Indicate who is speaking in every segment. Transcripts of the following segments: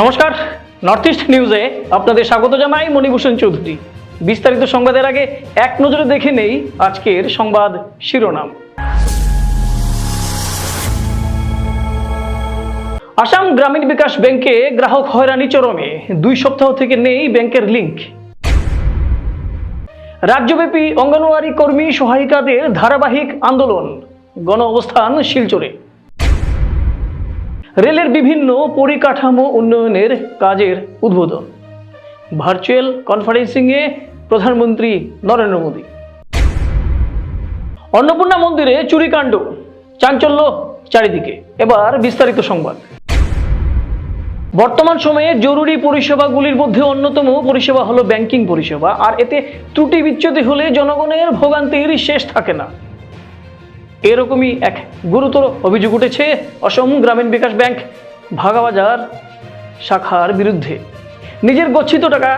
Speaker 1: নমস্কার north east নিউজে আপনাদের স্বাগত জানাই মণিভূষণ চৌধুরী। বিস্তারিত সংবাদের আগে এক নজরে দেখে নেই আজকের সংবাদ শিরোনাম। আসাম গ্রামীণ বিকাশ ব্যাংকে গ্রাহক হয়রানি চরমে। দুই সপ্তাহ থেকে নেই ব্যাংকের লিংক রাজ্যব্যাপী অঙ্গনওয়াড়ি কর্মী সহায়িকাদের ধারাবাহিক আন্দোলন। গণ অবস্থান শিলচরে। রেলের বিভিন্ন পরিকাঠামো উন্নয়নের কাজের উদ্বোধন। ভার্চুয়াল কনফারেন্সিংয়ে প্রধানমন্ত্রী নরেন্দ্র মোদী। অন্নপূর্ণা মন্দিরে চুরিকাণ্ড চাঞ্চল্য চারিদিকে। এবার বিস্তারিত সংবাদ। বর্তমান সময়ে জরুরি পরিষেবাগুলির মধ্যে অন্যতম পরিষেবা হলো ব্যাংকিং পরিষেবা, আর এতে ত্রুটি বিচ্যুতি হলে জনগণের ভোগান্তির শেষ থাকে না। এরকমই এক গুরুতর অভিযোগ উঠেছে অসম গ্রামীণ বিকাশ ব্যাংক ভাগাবাজার শাখার বিরুদ্ধে। নিজের গচ্ছিত টাকা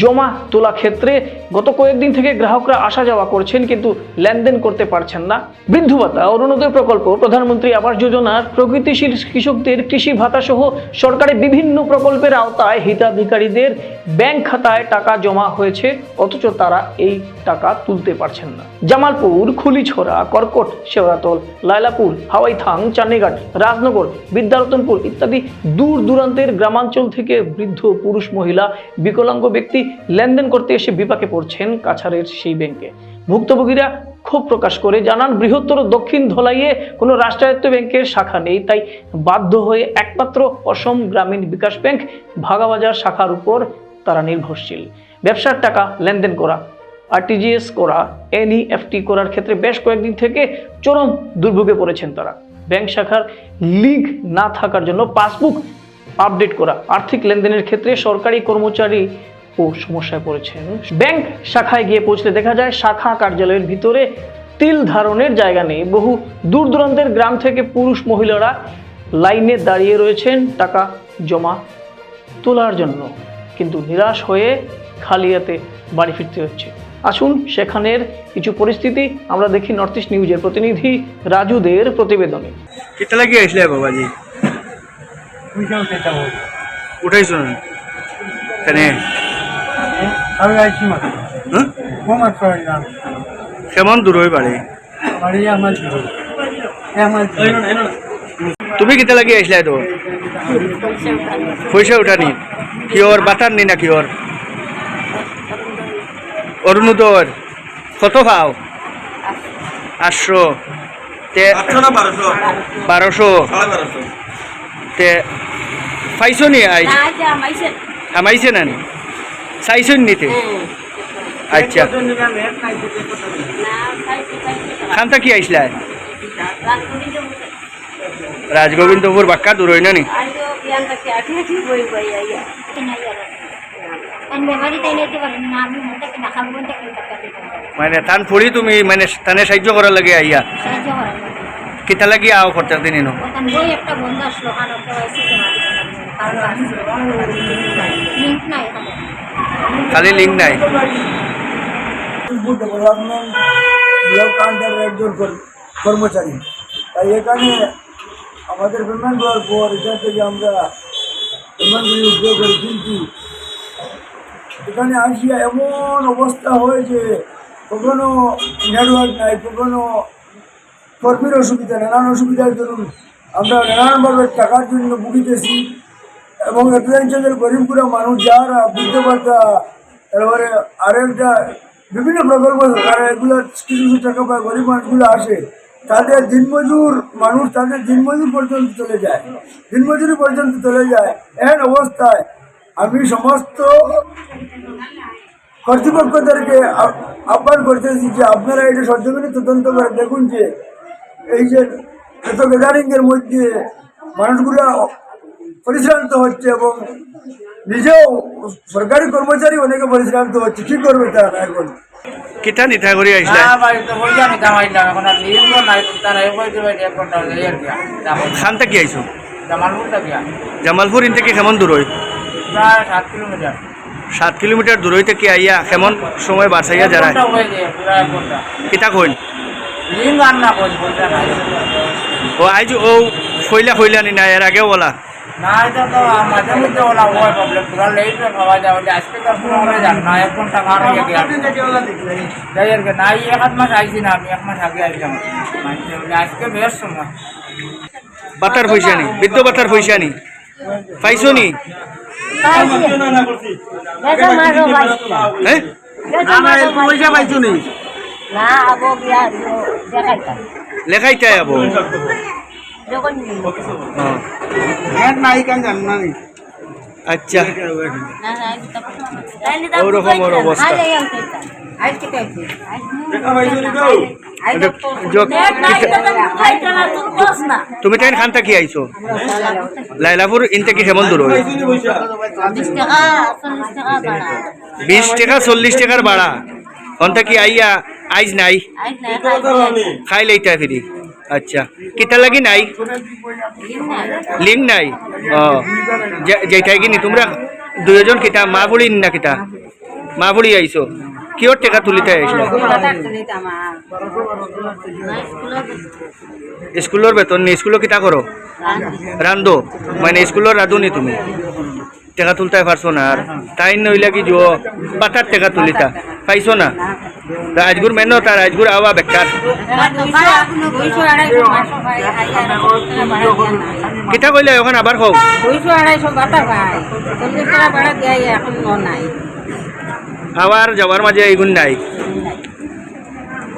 Speaker 1: জমা তোলা ক্ষেত্রে গত কয়েকদিন থেকে গ্রাহকরা আসা যাওয়া করছেন, কিন্তু লেনদেন করতে পারছেন না। বৃদ্ধ ভাতা, অরুণোদয় প্রকল্প, প্রধানমন্ত্রী আবাস যোজনার প্রগতিশীল কৃষকদের কৃষি ভাতা সহ সরকারের বিভিন্ন প্রকল্পের আওতায় হিতাধিকারীদের ব্যাংক খাতায় টাকা জমা হয়েছে, অথচ তারা এই টাকা তুলতে পারছেন না। জামালপুর, খুলিছড়া, কর্কট, শেওড়াতল, লাইলাপুর, হাওয়াইথাং চান্নিঘাট রাজনগর, বিদ্যারতনপুর ইত্যাদি দূর দূরান্তের গ্রামাঞ্চল থেকে বৃদ্ধ পুরুষ মহিলা বিকলাঙ্গ ব্যক্তি লেনদেন করতে এসে বিপাকে পড়ছেন কাছাড়ের সেই ব্যাংকে। ভুক্তভোগীরা ক্ষোভ প্রকাশ করে জানান, বৃহত্তর দক্ষিণ ধলাইয়ে কোনো রাষ্ট্রায়ত্ত ব্যাংকের শাখা নেই, তাই বাধ্য হয়ে একমাত্র অসম গ্রামীণ বিকাশ ব্যাংক ভাগাবাজার শাখার উপর তারা নির্ভরশীল। ব্যবসার টাকা লেনদেন করা, আরটিজিএস করা, এনইএফটি করার ক্ষেত্রে বেশ কয়েকদিন থেকে চরম দুর্ভোগে পড়েছেন তারা। ব্যাংক শাখার লিগ না থাকার জন্য পাসবুক আপডেট করা, আর্থিক লেনদেনের ক্ষেত্রে সরকারি কর্মচারী ও সমস্যায় পড়েছেন ব্যাংক শাখায় গিয়ে পৌঁছলে দেখা যায় শাখা কার্যালয়ের ভিতরে তিল ধারণের জায়গা নেই বহু দূর দূরান্তের গ্রাম থেকে পুরুষ মহিলারা লাইনে দাঁড়িয়ে রয়েছেন টাকা জমা তোলার জন্য কিন্তু নিরাশ হয়ে খালি হাতে বাড়ি ফিরতে হচ্ছে আসুন সেখানের কিছু পরিস্থিতি আমরা দেখি নর্থ ইস্ট নিউজের প্রতিনিধি রাজুদের প্রতিবেদনে
Speaker 2: कितना लगी इसलिए बाबा जी উঠাইছো না কেনে
Speaker 3: আমি আইছি মাত্র।
Speaker 2: হ্যাঁ
Speaker 3: ও মাত্র আইলাম।
Speaker 2: কেমন দূর হয়ে পারে
Speaker 3: বাড়ি আমার ছিল আমার
Speaker 2: তুমি কিতা লাগি আইসলে তো পয়সা উঠানি কিয়র বাতার নি না কিয়র অরুণোদয় কত পাও? আটশো তে বারোশো তে পাইছো নি আই? হামাইছে না নি? চাইছো নিতে। আচ্ছা। খানটা কি আইসলা? রাজগোবিন্দপুর বাক্কা দূর হই না? নি মানে তান ফুড়ি তুমি মানে তানে সাহায্য করার লাগে আইয়া। কিতা লাগি আও খরচা দিন নো?
Speaker 4: একটা
Speaker 2: খালি লিঙ্ক নাই।
Speaker 3: একজন কর্মচারী। তাই এখানে আমাদের পেমেন্ট হওয়ার পর এখান থেকে আমরা পেমেন্টগুলি উদ্যোগ করি। কিন্তু এখানে আসিয়া এমন অবস্থা হয় যে কখনো নেটওয়ার্ক নাই, কখনো কর্মীর অসুবিধা, নানান অসুবিধার দরুন আমরা নানানভাবে টাকার জন্য ভুগিতেছি। এবং এক্সপেন্সের গরিবগুলো মানুষ যারা পারতা তারপরে আরেকটা বিভিন্ন প্রকল্প সরকার এগুলো কিছু কিছু টাকা পায়, গরিব মানুষগুলো আসে, তাদের দিনমজুর মানুষ তাদের দিনমজুর পর্যন্ত চলে যায়। দিনমজুরি পর্যন্ত চলে যায় এমন অবস্থায় আমি সমস্ত কর্তৃপক্ষদেরকে আহ্বান করতেছি যে আপনারা এটা সরজমিনে তদন্ত করে দেখুন যে এই যে এত গ্যাদারিংয়ের মধ্যে মানুষগুলো পরিশ্রান্ত হচ্ছে এবং নিজেও সরকারি কর্মচারী অনেকে পরিশ্রান্ত হচ্ছে। কি করবে তারা এখন?
Speaker 2: কিতা নিতা করি আইসলা?
Speaker 5: বাড়িতে বই জানি কামাইলাম এখন আর লিঙ্গ নাই তারা এ বই দেবে এক ঘণ্টা হলে আর গিয়া
Speaker 2: খানটা কি আইছো?
Speaker 5: জামালপুরটা গিয়া
Speaker 2: জামালপুর ইন থেকে কেমন দূর হয়?
Speaker 5: প্রায় সাত কিলোমিটার।
Speaker 2: সাত কিলোমিটার দূর হইতে কি আইয়া কেমন সময় বাঁচাইয়া যারা
Speaker 5: এক হয়ে যায় পুরা এক ঘণ্টা।
Speaker 2: কিতা কইন
Speaker 5: লিঙ্গ আর না কই বইটা নাই।
Speaker 2: ও আইজ ও ফইলা ফইলা নি না এর আগেও বলা।
Speaker 5: না এটা তো মাঝে মধ্যে ওলা হয়? প্রবলেম পুরা লেট খাওয়া যায় বলে আজকে তো পুরো হয়ে যান না এক ঘণ্টা হয়ে গেল যাই আর না এই এক মাস আইছি না আমি এক মাস আগে আইলাম আজকে বেশ সময়
Speaker 2: বাতার পয়সা নি বৃদ্ধ বাতার পয়সা নি পাইছো নি হ্যাঁ
Speaker 5: পয়সা পাইছো নি
Speaker 2: লেখাইতে আবো। হ্যাঁ আচ্ছা ওরকম ওর অবস্থা। তুমি তাই খান থাকি আইছো লাইলাপুর ইনতে কি রোড
Speaker 4: বিশ টাকা চল্লিশ
Speaker 2: টাকার ভাড়া অন্তা কি আইয়া আইজ নাই খাই লইতা ফিরি আচ্ছা। কিতা লাগি নাই? লিঙ্ক নাই? ও। যেটাই কিনি তোমরা দুজন কিতা? মা বুড়ি না কিতা? মা বুড়ি আইছো। কিয়র টেকা তুলিতে আইসলা স্কুলের বেতন নি? স্কুলে কিতা করো রান্ধো মানে স্কুলের রাঁধুনি তুমি? টেকা তুলতে পারছ না আর। তাই নইলা কি জো পাতার টেকা তুলিতা। পাইছো না? রাজগুর মেনো তার রাজগুর আওয়া বেকার। কিতা কইলে ওখানে আবার খাও আবার যাওয়ার মাঝে এইগুন নাই।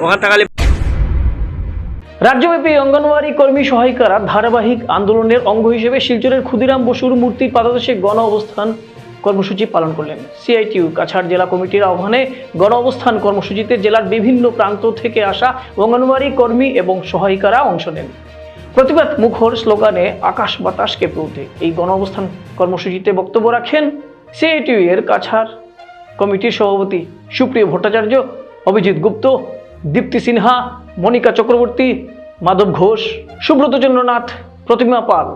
Speaker 2: ওখান থাকালে
Speaker 1: রাজ্যব্যাপী অঙ্গনওয়াড়ি কর্মী সহায়িকারা ধারাবাহিক আন্দোলনের অঙ্গ হিসেবে শিলচরের ক্ষুদিরাম বসুর মূর্তির পাদদেশে গণ অবস্থান কর্মসূচি পালন করলেন। সিআইটিউ, কাছাড় জেলা কমিটির আহ্বানে গণ অবস্থান কর্মসূচিতে জেলার বিভিন্ন প্রান্ত থেকে আসা অঙ্গনওয়াড়ি কর্মী এবং সহায়িকারা অংশ নেন। প্রতিবাদ মুখর স্লোগানে আকাশ বাতাস কেঁপে ওঠে। এই গণ অবস্থান কর্মসূচিতে বক্তব্য রাখেন সিআইটিউ এর কাছাড় কমিটির সভাপতি সুপ্রিয় ভট্টাচার্য, অভিজিৎ গুপ্ত, দীপ্তি সিনহা, মনিকা চক্রবর্তী মাধব ঘোষ, সুব্রত চন্দ্রনাথ, প্রতিমা পাল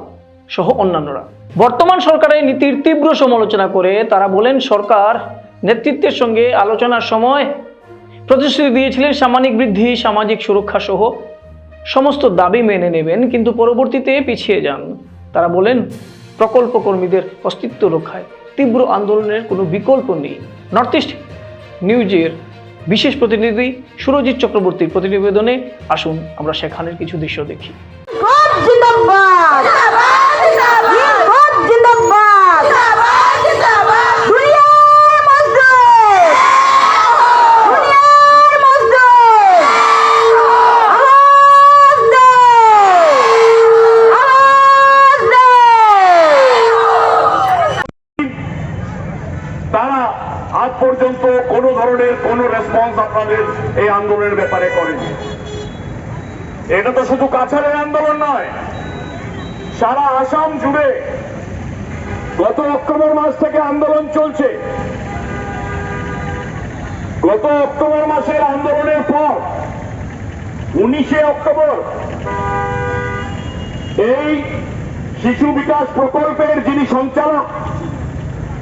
Speaker 1: সহ অন্যান্যরা। বর্তমান সরকারের নীতির তীব্র সমালোচনা করে তারা বলেন, সরকার নেতৃত্বের সঙ্গে আলোচনার সময় প্রতিশ্রুতি দিয়েছিলেন সামাজিক বৃদ্ধি, সামাজিক সুরক্ষা সহ সমস্ত দাবি মেনে নেবেন, কিন্তু পরবর্তীতে পিছিয়ে যান। তারা বলেন, প্রকল্প কর্মীদের অস্তিত্ব রক্ষায় তীব্র আন্দোলনের কোনো বিকল্প নেই। নর্থ ইস্ট নিউজের বিশেষ প্রতিনিধি সুরজিৎ চক্রবর্তীর প্রতিবেদনে আসুন আমরা সেখানের কিছু দৃশ্য দেখি
Speaker 6: জিন্দাবাদ জিন্দাবাদ জিন্দাবাদ জিন্দাবাদ দুনিয়ার মজদুর দুনিয়ার মজদুর আওয়াজ দে আওয়াজ দে
Speaker 7: তারা আজ পর্যন্ত কোনো ধরনের কোনো রেসপন্স আপনাদের এই আন্দোলনের ব্যাপারে করেনি। এটা তো শুধু কাছাড়ের আন্দোলন নয়, সারা আসাম জুড়ে গত অক্টোবর মাস থেকে আন্দোলন চলছে। গত অক্টোবর মাসের আন্দোলনের পর উনিশে অক্টোবর এই শিশু বিকাশ প্রকল্পের যিনি সঞ্চালক,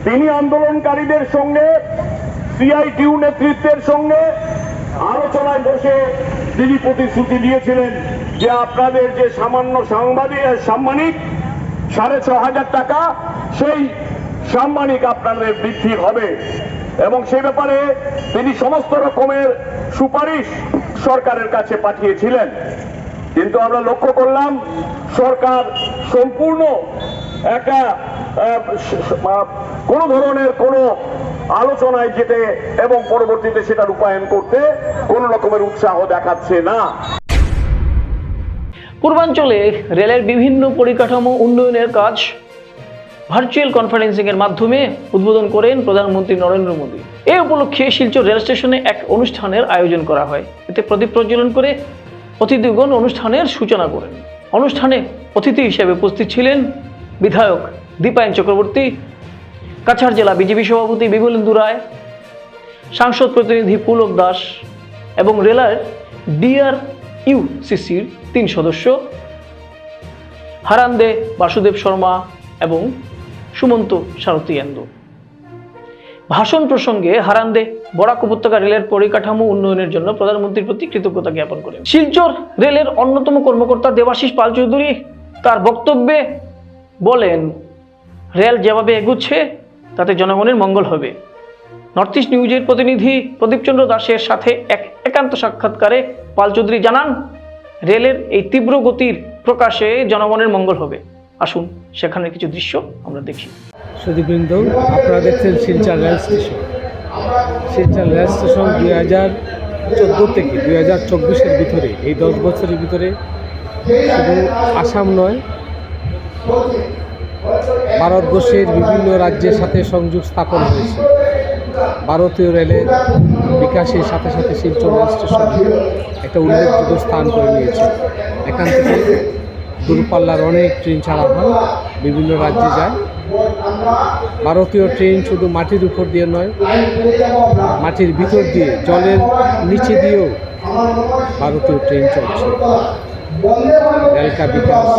Speaker 7: তিনি আন্দোলনকারীদের সঙ্গে সিআইটিউ নেতৃত্বের সঙ্গে আলোচনায় বসে তিনি প্রতিশ্রুতি দিয়েছিলেন যে আপনাদের যে সামান্য সাংবাদিক সাম্মানিক সাড়ে ছ হাজার টাকা, সেই সাম্মানিক আপনাদের বৃদ্ধি হবে। এবং সে ব্যাপারে তিনি সমস্ত রকমের সুপারিশ সরকারের কাছে পাঠিয়েছিলেন। কিন্তু আমরা লক্ষ্য করলাম, সরকার সম্পূর্ণ একটা কোনো ধরনের কোনো আলোচনায় যেতে এবং পরবর্তীতে সেটা রূপায়ণ করতে কোনো রকমের উৎসাহ দেখাচ্ছে না।
Speaker 1: পূর্বাঞ্চলে রেলের বিভিন্ন পরিকাঠামো উন্নয়নের কাজ ভার্চুয়াল কনফারেন্সিং এর মাধ্যমে উদ্বোধন করেন প্রধানমন্ত্রী নরেন্দ্র মোদী। এ উপলক্ষে শিলচর রেল স্টেশনে এক অনুষ্ঠানের আয়োজন করা হয়। এতে প্রদীপ প্রজ্বলন করে অতিথিগণ অনুষ্ঠানের সূচনা করেন। অনুষ্ঠানে অতিথি হিসেবে উপস্থিত ছিলেন বিধায়ক দীপায়ন চক্রবর্তী কাছাড় জেলা বিজেপি সভাপতি বিমলেন্দু রায়, সাংসদ প্রতিনিধি পুলক দাস এবং রেলার ডিআর ইউসিসির তিন সদস্য হারান্দে বাসুদেব শর্মা এবং সুমন্ত সারথিয়ান্দু ভাষণ প্রসঙ্গে হারান্দে বরাক উপত্যকা রেলের পরিকাঠামো উন্নয়নের জন্য প্রধানমন্ত্রীর প্রতি কৃতজ্ঞতা জ্ঞাপন করেন। শিলচর রেলের অন্যতম কর্মকর্তা দেবাশিস পাল চৌধুরী তার বক্তব্যে বলেন, রেল যেভাবে এগুচ্ছে তাতে জনগণের মঙ্গল হবে। নর্থ ইস্ট নিউজের প্রতিনিধি প্রদীপচন্দ্র দাসের সাথে এক একান্ত সাক্ষাৎকারে পাল চৌধুরী জানান, রেলের এই তীব্র গতির প্রকাশে জনগণের মঙ্গল হবে। আসুন সেখানে কিছু দৃশ্য আমরা দেখি।
Speaker 8: সুদীপবৃন্দ, আপনারা দেখছেন Silchar rail station. Silchar rail station দুই হাজার চোদ্দ থেকে দুই হাজার চব্বিশের ভিতরে, এই দশ বছরের ভিতরে শুধু আসাম নয় ভারতবর্ষের বিভিন্ন রাজ্যের সাথে সংযোগ স্থাপন হয়েছে। ভারতীয় রেলের বিকাশের সাথে সাথে শিলচর রেল স্টেশন একটা উল্লেখযোগ্য স্থান করে নিয়েছে। এখান থেকে দূরপাল্লার অনেক ট্রেন ছাড়া হয়, বিভিন্ন রাজ্যে যায়। ভারতীয় ট্রেন শুধু মাটির উপর দিয়ে নয়, মাটির ভিতর দিয়ে জলের নিচে দিয়েও ভারতীয় ট্রেন চলছে। বিকাশ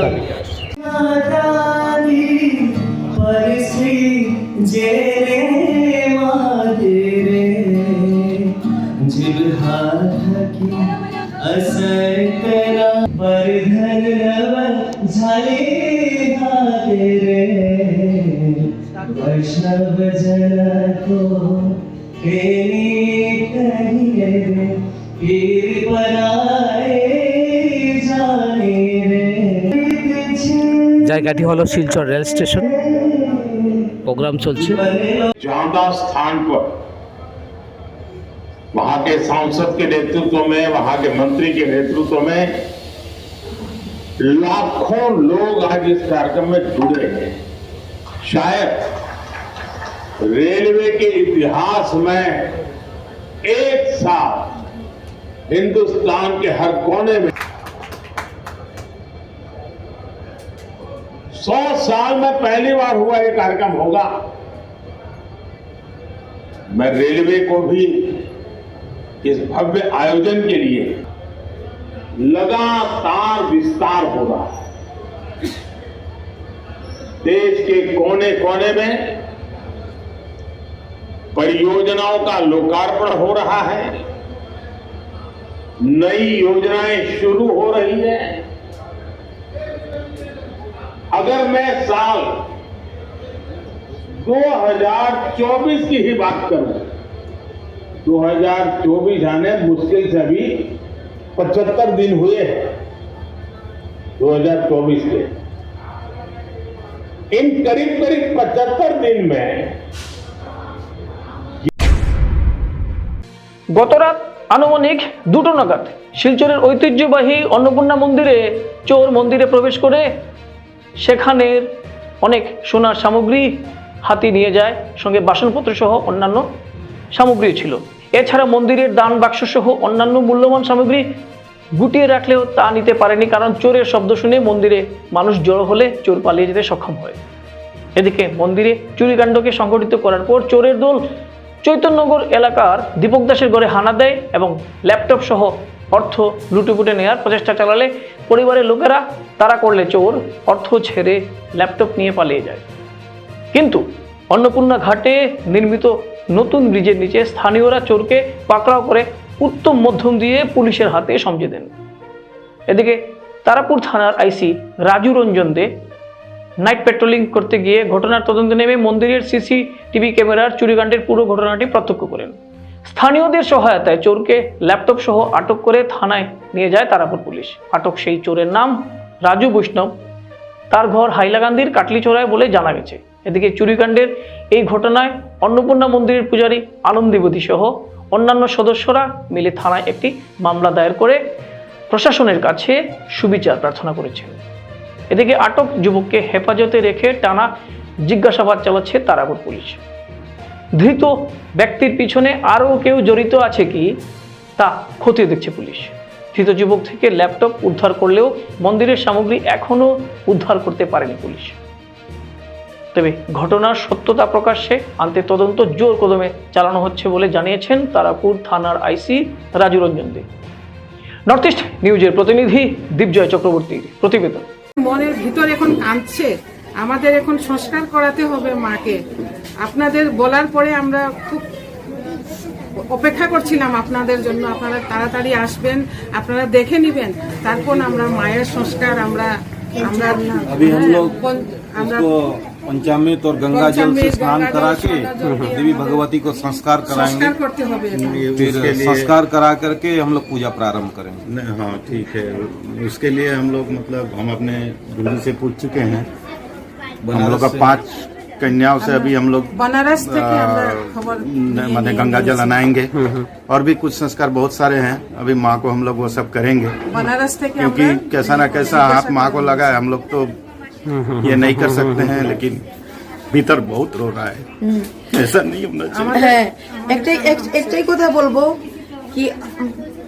Speaker 8: কা বিকাশ। ভারত কা বিকাশ জায়গাটি হলো শিলচর রেল স্টেশন প্রোগ্রাম চলছে
Speaker 9: ज्यादा स्थान पर वहां के सांसद के नेतृत्व में वहां के मंत्री के नेतृत्व में लाखों लोग आज इस कार्यक्रम में जुड़े हैं शायद रेलवे के इतिहास में एक साथ हिंदुस्तान के हर कोने में सौ साल में पहली बार हुआ ये कार्यक्रम होगा। मैं रेलवे को भी इस भव्य आयोजन के लिए लगातार विस्तार हो रहा है। देश के कोने कोने में परियोजनाओं का लोकार्पण हो रहा है। नई योजनाएँ शुरू हो रही है। अगर मैं साल 2024 की ही बात करूं 2024 आने मुश्किल से अभी 75 दिन हुए हैं 2024 के इन करीब करीब 75 दिन में
Speaker 1: গতরাত আনুমানিক দুটো নাগাদ শিলচরের ঐতিহ্যবাহী অন্নপূর্ণা মন্দিরে চোর মন্দিরে প্রবেশ করে সেখানের অনেক সোনার সামগ্রী হাতি নিয়ে যায়, সঙ্গে বাসনপত্র সহ অন্যান্য সামগ্রী ছিল। এছাড়া মন্দিরের দান বাক্স সহ অন্যান্য মূল্যবান সামগ্রী গুটিয়ে রাখলেও তা নিতে পারেনি, কারণ চোরের শব্দ শুনে মন্দিরে মানুষ জড়ো হলে চোর পালিয়ে যেতে সক্ষম হয়। এদিকে মন্দিরে চুরিকাণ্ডকে সংগঠিত করার পর চোরের দল চৈতন্যনগর এলাকার দীপক দাসের ঘরে হানা দেয় এবং ল্যাপটপ সহ অর্থ লুটেপুটে নেওয়ার প্রচেষ্টা চালালে পরিবারের লোকেরা তারা করলে চোর, অর্থ ছেড়ে ল্যাপটপ নিয়ে পালিয়ে যায়। কিন্তু অন্নপূর্ণা ঘাটে নির্মিত নতুন ব্রিজের নিচে স্থানীয়রা চোরকে পাকড়াও করে উত্তম মধ্যম দিয়ে পুলিশের হাতে সমঝে দেন। এদিকে তারাপুর থানার IC Raju Ranjan De night patrolling করতে গিয়ে ঘটনার তদন্তে নেমে মন্দিরের সিসিটিভি ক্যামেরার চুরিকাণ্ডের পুরো ঘটনাটি প্রত্যক্ষ করেন। স্থানীয়দের সহায়তায় চোরকে ল্যাপটপ সহ আটক করে থানায় নিয়ে যায় তারাপুর পুলিশ। আটক সেই চোরের নাম রাজু বৈষ্ণব। তার ঘর হাইলাকান্দির কাটলিচড়ায় বলে জানা গেছে। এদিকে চুরিকাণ্ডের এই ঘটনায় অন্নপূর্ণা মন্দিরের পূজারী আনন্দিবতী সহ অন্যান্য সদস্যরা মিলে থানায় একটি মামলা দায়ের করে প্রশাসনের কাছে সুবিচার প্রার্থনা করেছেন। এদিকে আটক যুবককে হেফাজতে রেখে টানা জিজ্ঞাসাবাদ চালাচ্ছে তারাপুর পুলিশ। ধৃত ব্যক্তির পিছনে আরও কেউ জড়িত আছে কি? তা খতিয়ে দেখছে পুলিশ। ধৃত যুবক থেকে ল্যাপটপ উদ্ধার করলেও মন্দিরের সামগ্রী এখনও উদ্ধার করতে পারেনি পুলিশ। তবে ঘটনার সত্যতা প্রকাশ্যে আনতে তদন্ত জোর কদমে চালানো হচ্ছে বলে জানিয়েছেন তারাপুর থানার IC Raju Ranjan De. North east নিউজের প্রতিনিধি দীপজয় চক্রবর্তীর প্রতিবেদন।
Speaker 10: মনের ভিতর এখন কাঁদছে। আমাদের এখন সংস্কার করাতে হবে মাকে আপনাদের বলার পরে আমরা খুব অপেক্ষা করছিলাম আপনাদের জন্য আপনারা তাড়াতাড়ি আসবেন আপনারা দেখে নেবেন তারপর আমরা মায়ের সংস্কার আমরা আমরা হ্যাঁ, কোন- আমরা
Speaker 11: पंचामृत और गंगा जल से
Speaker 10: पंचामृत,
Speaker 11: स्नान
Speaker 10: गंगा जल,
Speaker 11: करा के
Speaker 10: स्नान जल।
Speaker 11: देवी भगवती को संस्कार कराएंगे
Speaker 10: সংস্কার করতে হবে এখন।
Speaker 11: फिर संस्कार करा करके हम लोग पूजा प्रारंभ करेंगे
Speaker 12: नहीं, हाँ ठीक है उसके लिए हम लोग मतलब हम अपने गुरु से पूछ चुके हैं हम लोग का
Speaker 11: से-
Speaker 12: पांच कन्याओं से अभी हम लोग
Speaker 10: बनारस থেকে আমরা খবর
Speaker 12: माने गंगा जल अनाएंगे और भी कुछ संस्कार बहुत सारे हैं अभी माँ को हम लोग वो सब करेंगे
Speaker 10: बनारस থেকে
Speaker 12: क्योंकि
Speaker 10: আমরা
Speaker 12: कैसा ना कैसा हाथ माँ को लगा है हम लोग तो ये नहीं कर सकते हैं लेकिन भीतर बहुत रो रहा है ऐसा नहीं होना चाहिए
Speaker 13: হ্যাঁ একটাই এক- একটাই কথা বলবো কি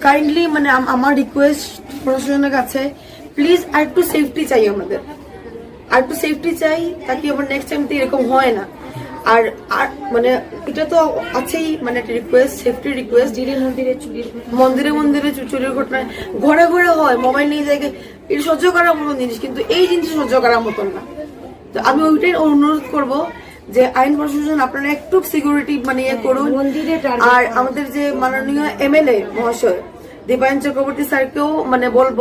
Speaker 13: কাইন্ডলি মানে আম- আমার রিকোয়েস্ট প্রশাসনের কাছে প্লিজ আর একটু সেফটি চাই আমাদের আর একটু সেফটি চাই তাকে আবার নেক্সট টাইম তো এরকম হয় না। আর আর মানে এটা তো আছেই মানে একটা রিকোয়েস্ট সেফটি রিকোয়েস্ট মন্দিরে চুরির মন্দিরে মন্দিরে চুরির ঘটনা ঘরে ঘরে হয় মোবাইল নিয়ে যায় এটা সহ্য করার মতন জিনিস কিন্তু এই জিনিস সহ্য করার মতন না। তো আমি ওইটাই অনুরোধ করব যে আইন প্রশাসন আপনারা একটু সিকিউরিটি মানে ইয়ে করুন। আর আমাদের যে মাননীয় এমএলএ মহাশয় দীপায়ন চক্রবর্তী স্যারকেও মানে বলব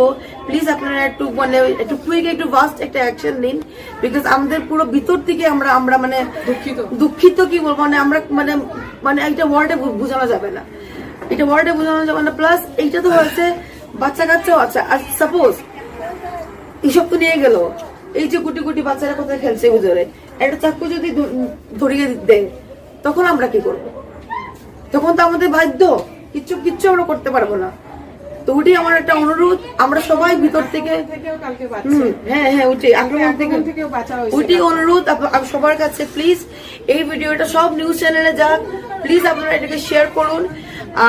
Speaker 13: প্লিজ আপনারা একটু মানে একটু কুইক একটু ফাস্ট একটা অ্যাকশন নিন বিকজ আমাদের পুরো ভিতর থেকে আমরা আমরা মানে
Speaker 10: দুঃখিত।
Speaker 13: দুঃখিত কি বলব মানে আমরা মানে মানে একটা ওয়ার্ডে বোঝানো যাবে না। এটা ওয়ার্ডে বোঝানো যাবে না প্লাস এইটা তো হয়েছে বাচ্চা কাচ্চাও আছে। আর সাপোজ এসব তো নিয়ে গেল এই যে গুটি গুটি বাচ্চারা কোথায় খেলছে ভিতরে একটা চাকু যদি ধরিয়ে দেয় তখন আমরা কি করব? তখন তো আমাদের বাধ্য কিচ্ছু কিচ্ছু আমরা করতে পারব না। তো ওটাই আমার একটা অনুরোধ আমরা সবাই ভিতর থেকে হ্যাঁ হ্যাঁ ওটাই আক্রমণ থেকে।
Speaker 10: আক্রমণ থেকেও বাঁচা হয়েছে
Speaker 13: ওইটি অনুরোধ সবার কাছে প্লিজ এই ভিডিওটা সব নিউজ চ্যানেলে যাক প্লিজ আপনারা এটাকে শেয়ার করুন।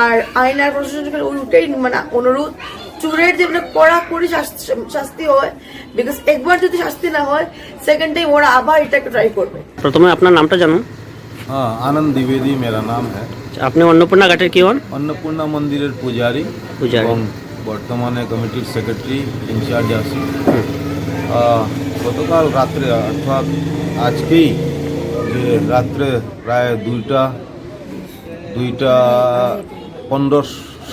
Speaker 13: আর আইন আর প্রশাসনের ওইটাই মানে অনুরোধ। চোরের যে মানে কড়াকড়ি শাস্তি- শাস্তি হয় বিকজ একবার যদি শাস্তি না হয় সেকেন্ড টাইম ওরা আবার এটাকে ট্রাই করবে।
Speaker 8: প্রথমে আপনার নামটা জানুন।
Speaker 11: हाँ आनंद द्विवेदी मेरा नाम है
Speaker 8: আপনি অন্নপূর্ণা ঘাটের কি হন
Speaker 11: अन्नपूर्णा मंदिर पुजारी
Speaker 8: পূজারি।
Speaker 11: এবং বর্তমানে কমিটির সেক্রেটারি ইনচার্জ আছি আহ, গতকাল রাত্রে অর্থাৎ আজকেই যে রাত্রে প্রায় দুইটা দুইটা পনেরো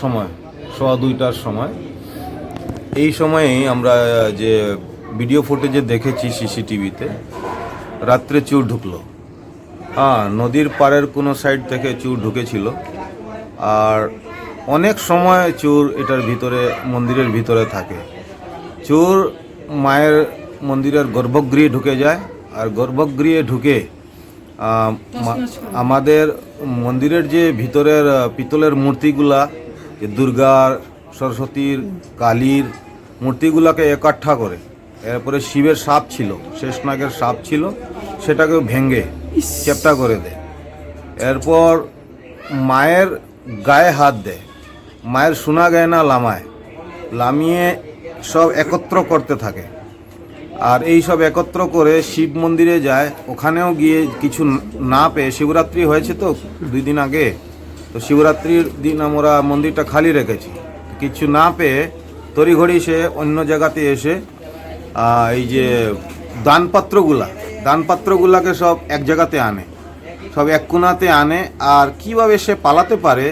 Speaker 11: সময় সোয়া দুইটার সময় এই সময়েই আমরা যে ভিডিও ফুটেজে দেখেছি সিসিটিভিতে রাত্রে চুর ঢুকলো হ্যাঁ নদীর পাড়ের কোনো সাইড থেকে চুর ঢুকেছিল। আর অনেক সময় চোর এটার ভিতরে মন্দিরের ভিতরে থাকে। চোর মায়ের মন্দিরের গর্ভগৃহে ঢুকে যায়। আর গর্ভগৃহে ঢুকে আমাদের মন্দিরের যে ভিতরের পিতলের মূর্তিগুলা যে দুর্গার সরস্বতীর কালীর মূর্তিগুলাকে একাঠা করে। এরপরে শিবের সাপ ছিল শেষনাগের সাপ ছিল সেটাকে ভেঙে চেপটা করে দেয়। এরপর মায়ের গায়ে হাত দেয়। মায়ের সোনা গয়না লামায়। লামিয়ে সব একত্র করতে থাকে। আর এই সব একত্র করে শিব মন্দিরে যায়। ওখানেও গিয়ে কিছু না পেয়ে, শিবরাত্রি হয়েছে তো দুই দিন আগে, তো শিবরাত্রির দিন আমরা মন্দিরটা খালি রেখেছি। কিছু না পেয়ে তড়িঘড়ি সে অন্য জায়গাতে এসে এই যে দানপাত্রগুলা দানপাত্রগুলাকে সব এক জায়গাতে আনে, সব এক কোনাতে আনে, আর কীভাবে সে পালাতে পারে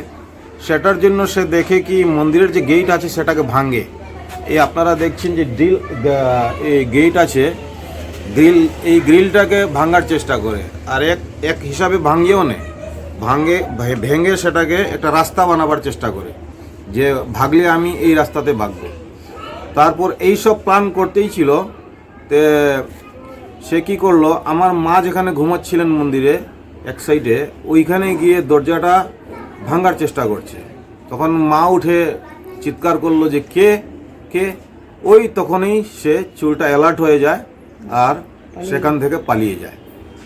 Speaker 11: সেটার জন্য সে দেখে কি মন্দিরের যে গেট আছে সেটাকে ভাঙে। এই আপনারা দেখছেন যে ড্রিল এই গেট আছে গ্রিল এই গ্রিলটাকে ভাঙার চেষ্টা করে, আর এক এক হিসাবে ভাঙিয়েও নেয়। ভাঙে ভেঙে সেটাকে একটা রাস্তা বানাবার চেষ্টা করে, যে ভাগলে আমি এই রাস্তাতে ভাগবো। তারপর এই সব প্ল্যান করতেই ছিল সে কি করল? আমার মা যেখানে ঘুমাচ্ছিলেন মন্দিরে, এক সাইডে, ওইখানে গিয়ে দরজাটা ভাঙার চেষ্টা করছে। তখন মা উঠে চিৎকার করল যে, কে? কে? ওই তখনই সে চুলটা অ্যালার্ট হয়ে যায় আর সেখান থেকে পালিয়ে যায়।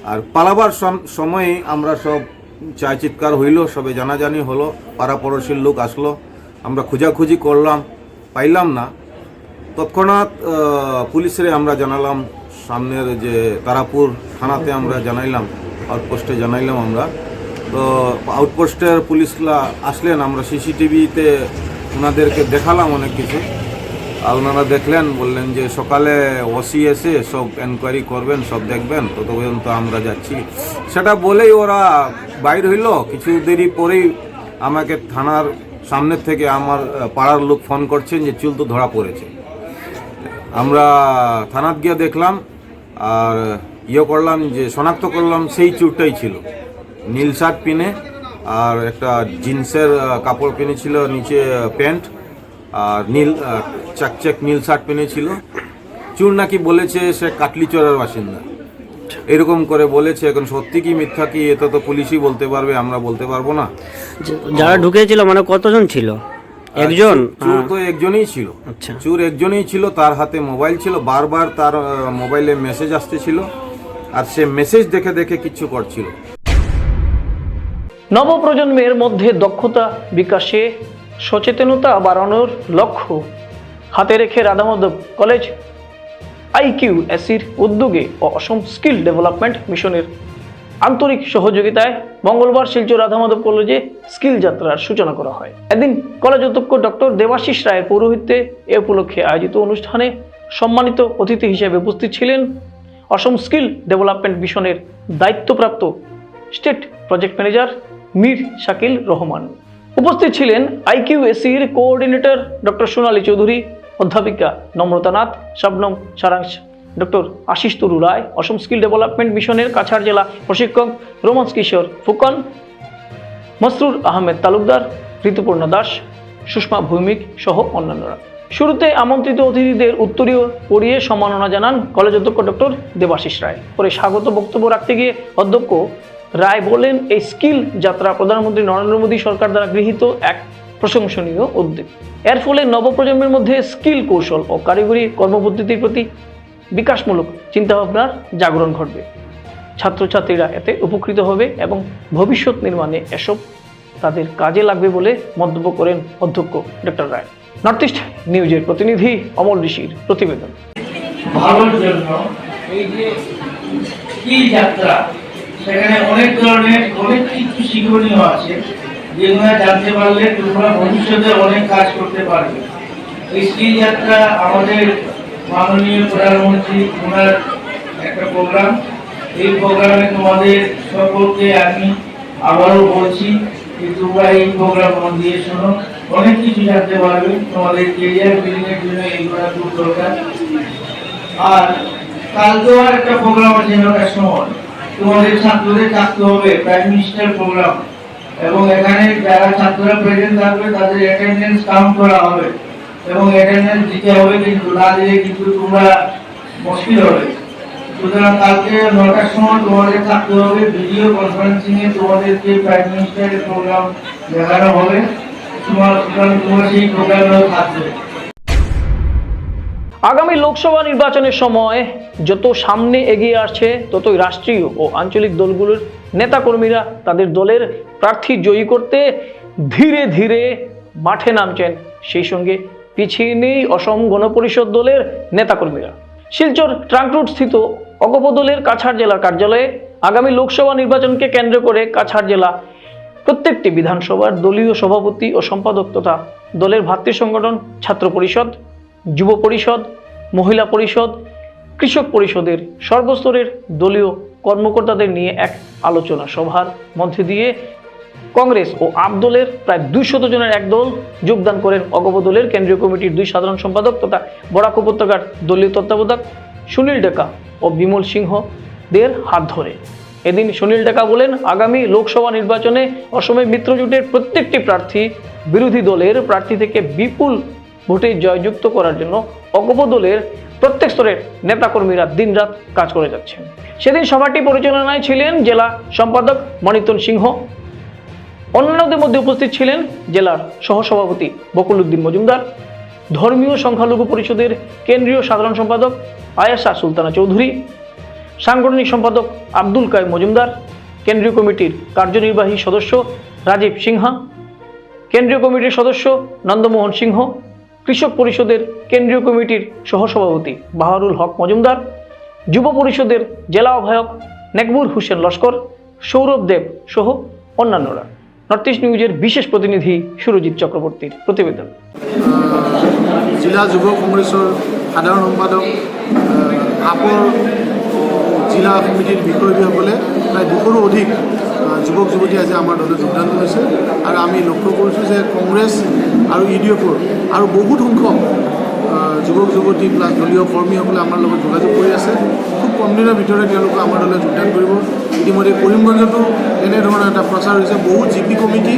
Speaker 11: আর পালাবার সম- সময়েই আমরা সব চায় চিৎকার হইল, সবে জানাজানি হলো, পাড়া লোক আসলো। আমরা খোঁজাখুঁজি করলাম, পাইলাম না। তৎক্ষণাৎ পুলিশরে আমরা জানালাম সামনের যে তারাপুর থানাতে আমরা জানাইলাম আউটপোস্টে জানাইলাম আমরা। তো আউটপোস্টের পুলিশরা আসলেন, আমরা সিসিটিভিতে ওনাদেরকে দেখালাম অনেক কিছু। আর ওনারা দেখলেন, বললেন যে সকালে ওসি এসে সব এনকোয়ারি করবেন, সব দেখবেন, তত পর্যন্ত আমরা যাচ্ছি। সেটা বলেই ওরা বাইর হইল। কিছু দেরি পরেই আমাকে থানার সামনের থেকে আমার পাড়ার লোক ফোন করছেন যে চুল তো ধরা পড়েছে। আমরা থানাত গিয়ে দেখলাম আর ইয়ে করলাম যে শনাক্ত করলাম সেই চুরটাই ছিল। নীল শার্ট পিনে আর একটা জিন্সের কাপড় পিনেছিল নিচে প্যান্ট আর নীল চাকচাক নীল শার্ট পিনেছিল। চুর নাকি বলেছে সে কাটলিচরের বাসিন্দা। এরকম করে বলেছে, এখন সত্যি কি মিথ্যা কি, এটা তো পুলিশই বলতে পারবে, আমরা বলতে পারব না।
Speaker 8: যারা ঢুকেছিল মানে কতজন ছিল? একজন?
Speaker 11: চুর তো একজনই ছিল।
Speaker 8: আচ্ছা।
Speaker 11: চুর একজনই ছিল তার হাতে মোবাইল ছিল বারবার তার মোবাইলে মেসেজ আসতেছিল আর সে মেসেজ দেখে দেখে কিচ্ছু করছিল।
Speaker 1: নবপ্রজন্মের মধ্যে দক্ষতা বিকাশে সচেতনতা বাড়ানোর লক্ষ্য হাতে রেখে রাধামাধব কলেজ আইকিউ এসির উদ্যোগে অসম স্কিল ডেভেলপমেন্ট মিশনের আন্তরিক সহযোগিতায় মঙ্গলবার শিলচর রাধামাধব কলেজে স্কিল যাত্রার সূচনা করা হয়। এদিন কলেজ অধ্যক্ষ ডক্টর দেবাশিস রায়ের পৌরোহিত্যে এ উপলক্ষে আয়োজিত অনুষ্ঠানে সম্মানিত অতিথি হিসেবে উপস্থিত ছিলেন অসম স্কিল ডেভেলপমেন্ট মিশনের দায়িত্বপ্রাপ্ত state project manager Mir Shakil Rahman. উপস্থিত ছিলেন আইকিউ আইকিউএসির কোঅর্ডিনেটর ডক্টর সোনালী চৌধুরী, অধ্যাপিকা নম্রতা নাথ, শবনম সারাংশ। Doctor Ashis Taru Roy, Assam skill development মিশনের কাছাড় জেলা প্রশিক্ষক রোমান্স কিশোর ফুকন, মসরুর আহমেদ তালুকদার, ঋতুপর্ণা দাস, সুষমা ভৌমিক সহ অন্যান্যরা। শুরুতে আমন্ত্রিত অতিথিদের উত্তরীয় পড়িয়ে সম্মাননা জানান কলেজ অধ্যক্ষ ডক্টর দেবাশিস রায়। পরে স্বাগত বক্তব্য রাখতে গিয়ে অধ্যক্ষ রায় বলেন এই স্কিল যাত্রা প্রধানমন্ত্রী নরেন্দ্র মোদী সরকার দ্বারা গৃহীত এক প্রশংসনীয় উদ্যোগ। এর ফলে নবপ্রজন্মের মধ্যে স্কিল কৌশল ও কারিগরি কর্মপদ্ধতির প্রতি বিকাশমূলক চিন্তাভাবনার জাগরণ ঘটবে। ছাত্রছাত্রীরা এতে উপকৃত হবে এবং ভবিষ্যৎ নির্মাণে এসব তাদের কাজে লাগবে বলে মন্তব্য করেন অধ্যক্ষ ডক্টর রায়। নর্থ ইস্ট নিউজের প্রতিনিধি অমল ঋষির প্রতিবেদন।
Speaker 14: সেখানে অনেক ধরনের, অনেক কিছু শিক্ষণীয় আছে। যেগুলো জানতে পারলে তোমরা ভবিষ্যতে অনেক কাজ করতে পারবে। এই স্কিল যাত্রা আমাদের মাননীয় প্রধানমন্ত্রী, ওনার একটা প্রোগ্রাম এই প্রোগ্রামে তোমাদের সকলকে আমি আবারও বলছি যে তোমরা এই প্রোগ্রাম মন দিয়ে শোনো। অনেক কিছু জানতে পারবে। তোমাদের কেরিয়ার বিল্ডিং এর জন্য এইগুলো খুব দরকার। আর কালকেও আর একটা প্রোগ্রাম আছে নটার সময়। তোমাদের ছাত্রদের থাকতে হবে প্রাইম মিনিস্টার প্রোগ্রাম এবং এখানে যারা ছাত্ররা প্রেজেন্ট থাকবে, তাদের অ্যাটেন্ডেন্স কাউন্ট করা হবে। এবং অ্যাটেন্ডেন্স দিতে হবে, কিন্তু না দিলে কিন্তু তোমরা মুশকিল হবে। সুতরাং কালকে নটার সময় তোমাদের থাকতে হবে ভিডিও কনফারেন্সিং এ তোমাদেরকে প্রাইম মিনিস্টারের প্রোগ্রাম দেখানো হবে। তোমার সুতরাং তোমরা সেই প্রোগ্রামেও থাকবে।
Speaker 1: আগামী লোকসভা নির্বাচনের সময় যত সামনে এগিয়ে আসছে, ততই রাষ্ট্রীয় ও আঞ্চলিক দলগুলোর নেতাকর্মীরা তাদের দলের প্রার্থী জয়ী করতে ধীরে ধীরে মাঠে নামছেন। সেই সঙ্গে পিছিয়ে নেই অসম গণপরিষদ দলের নেতাকর্মীরা। শিলচর ট্রাঙ্করুট স্থিত অগপ দলের কাছাড় জেলার কার্যালয়ে আগামী লোকসভা নির্বাচনকে কেন্দ্র করে কাছাড় জেলা প্রত্যেকটি বিধানসভার দলীয় সভাপতি ও সম্পাদক তথা দলের ভাতৃ সংগঠন, ছাত্র পরিষদ, যুব পরিষদ, মহিলা পরিষদ, কৃষক পরিষদের সর্বস্তরের দলীয় কর্মকর্তাদের নিয়ে এক আলোচনা সভার মধ্যে দিয়ে কংগ্রেস ও আপ দলের প্রায় দুইশত জনের এক দল যোগদান করেন অগপ দলের কেন্দ্রীয় কমিটির দুই সাধারণ সম্পাদক তথা বরাক উপত্যকার দলীয় তত্ত্বাবধায়ক সুনীল ডেকা ও বিমল সিংহ দের হাত ধরে। এদিন সুনীল ডেকা বলেন, আগামী লোকসভা নির্বাচনে অসমের মিত্রজোটের প্রত্যেকটি প্রার্থী বিরোধী দলের প্রার্থী থেকে বিপুল ভোটে জয়যুক্ত করার জন্য অগপ দলের প্রত্যেক স্তরের নেতাকর্মীরা দিনরাত কাজ করে যাচ্ছেন। সেদিন সভাটি পরিচালনায় ছিলেন জেলা সম্পাদক মণিতন সিংহ। অন্যান্যদের মধ্যে উপস্থিত ছিলেন জেলার সহসভাপতি বকুল উদ্দিন মজুমদার, ধর্মীয় সংখ্যালঘু পরিষদের কেন্দ্রীয় সাধারণ সম্পাদক আয়েশা সুলতানা চৌধুরী, সাংগঠনিক সম্পাদক আব্দুল কায়েম মজুমদার, কেন্দ্রীয় কমিটির কার্যনির্বাহী সদস্য রাজীব সিংহা, কেন্দ্রীয় কমিটির সদস্য নন্দমোহন সিংহ, কৃষক পরিষদের কেন্দ্রীয় কমিটির সহসভাপতি বাহারুল হক মজুমদার, যুব পরিষদের জেলা আহ্বায়ক নেকবুর হোসেন লস্কর, সৌরভ দেব সহ অন্যান্যরা। নর্থ ইস্ট নিউজের বিশেষ প্রতিনিধি সুরজিৎ চক্রবর্তীর প্রতিবেদন।
Speaker 15: জিলা যুৱ কংগ্ৰেছৰ সাধাৰণ সম্পাদক আপৰ জিলা সমিতিৰ বিষয়বীসকলে প্ৰায় দুশৰো অধিক যুৱক যুৱতী আজি আমাৰ দলে যোগদান কৰিছে আৰু আমি লক্ষ্য কৰিছোঁ যে কংগ্ৰেছ আৰু ইউ ডি এফৰ আৰু বহুত সংখ্যক যুৱক যুৱতী প্লাছ দলীয় কৰ্মীসকলে আমাৰ লগত যোগাযোগ কৰি আছে।
Speaker 3: কম দিনৰ ভিতৰতে তেওঁলোকে আমাৰ দলে যোগদান কৰিব। ইতিমধ্যে কৰিমগঞ্জতো এনেধৰণৰ এটা প্ৰচাৰ হৈছে। বহু জি পি কমিটি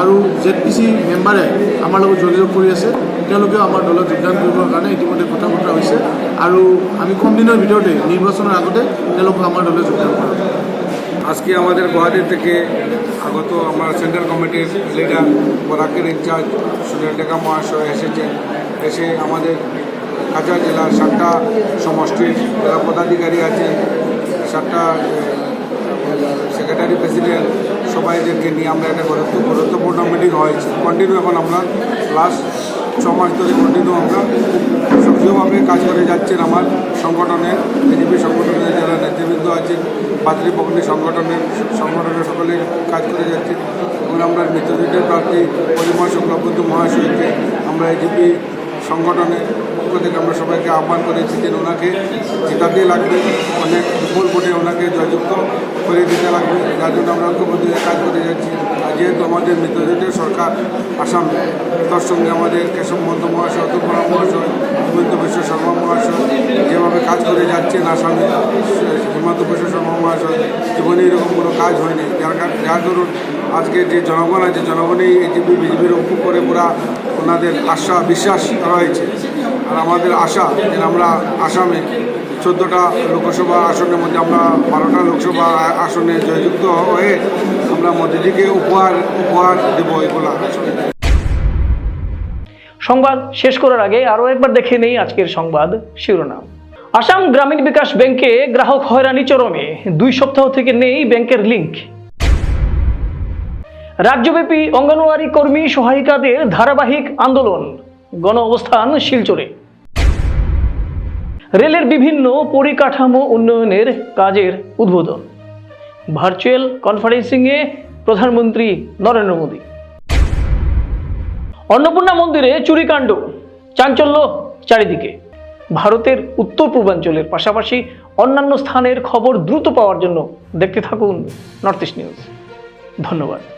Speaker 3: আৰু জেড পি চি মেম্বাৰে আমাৰ লগত যোগাযোগ কৰি আছে। তেওঁলোকেও আমাৰ দলত যোগদান কৰিবৰ কাৰণে ইতিমধ্যে কথা বতৰা হৈছে। আৰু আমি কম দিনৰ ভিতৰতে, নিৰ্বাচনৰ আগতে তেওঁলোকক আমাৰ দলে যোগদান কৰাম
Speaker 15: আজকে আমাদের গুয়াহাটি থেকে আগত আমার সেন্ট্রাল কমিটির লিডার বরাকের ইনচার্জ সুনীল টেকা মহাশয় এসেছেন। এসে আমাদের কাছাড় জেলার সাতটা সমষ্টির যারা পদাধিকারী আছে, সাতটা সেক্রেটারি প্রেসিডেন্ট সবাইদেরকে নিয়ে আমরা একটা গুরুত্ব, গুরুত্বপূর্ণ মিটিং হয়েছে কন্টিনিউ এখন আমরা লাস্ট ছ মাস ধরে কন্টিনিউ আমরা। সক্রিয়ভাবে কাজ করে যাচ্ছেন আমার সংগঠনের বিজেপি সংগঠনের যারা নেতৃবৃন্দ আছেন পাত্রীপগ্নী সংগঠনের সংগঠনের সকলে কাজ করে যাচ্ছেন। এবং আমরা মিত্রজোটের প্রার্থী পরিমল শুক্লবন্ধু মহাশয়কে আমরা এজিপি সংগঠনের পক্ষ থেকে আমরা সবাইকে আহ্বান করেছি যে ওনাকে জেতাতে লাগবে। অনেক বিপুল ভোটে ওনাকে জয়যুক্ত করে দিতে লাগবে। যার জন্য আমরা ঐক্যবদ্ধ কাজ করে যাচ্ছি। যেহেতু আমাদের মিত্রজোটের সরকার আসাম, তার সঙ্গে আমাদের কেশব মন্ত মহাশয়, অতুল মহাশয় হিমন্ত বিশ্ব শর্মা মহাশয় যেভাবে কাজ করে যাচ্ছেন আসামে, হিমন্ত বিশ্ব শর্মা মহাশয়, জীবনে এরকম কোনো কাজ হয়নি। যার যার ধরুন, আজকে যে জনগণ আছে, জনগণই এজিপি বিজেপির উপর করে পুরা ওনাদের আশা, বিশ্বাস রয়েছে আর আমাদের আশা যে আমরা আসামে চোদ্দোটা লোকসভা আসনের মধ্যে আমরা বারোটা লোকসভা আসনে জয়যুক্ত হয়ে আমরা মোদিজিকে উপহার উপহার দেবো এগুলো
Speaker 1: সংবাদ শেষ করার আগে আরও একবার দেখে নেই আজকের সংবাদ শিরোনাম। আসাম গ্রামীণ বিকাশ ব্যাংকে গ্রাহক হয়রানি চরমে। দুই সপ্তাহ থেকে নেই ব্যাংকের লিংক রাজ্যব্যাপী অঙ্গনওয়াড়ি কর্মী সহায়িকাদের ধারাবাহিক আন্দোলন। গণ অবস্থান শিলচরে। রেলের বিভিন্ন পরিকাঠামো উন্নয়নের কাজের উদ্বোধন। ভার্চুয়াল কনফারেন্সিংয়ে প্রধানমন্ত্রী নরেন্দ্র মোদী। অন্নপূর্ণা মন্দিরে চুরিকাণ্ড, চাঞ্চল্য চারিদিকে। ভারতের উত্তর পূর্বাঞ্চলের পাশাপাশি অন্যান্য স্থানের খবর দ্রুত পাওয়ার জন্য দেখতে থাকুন নর্থ ইস্ট নিউজ। ধন্যবাদ।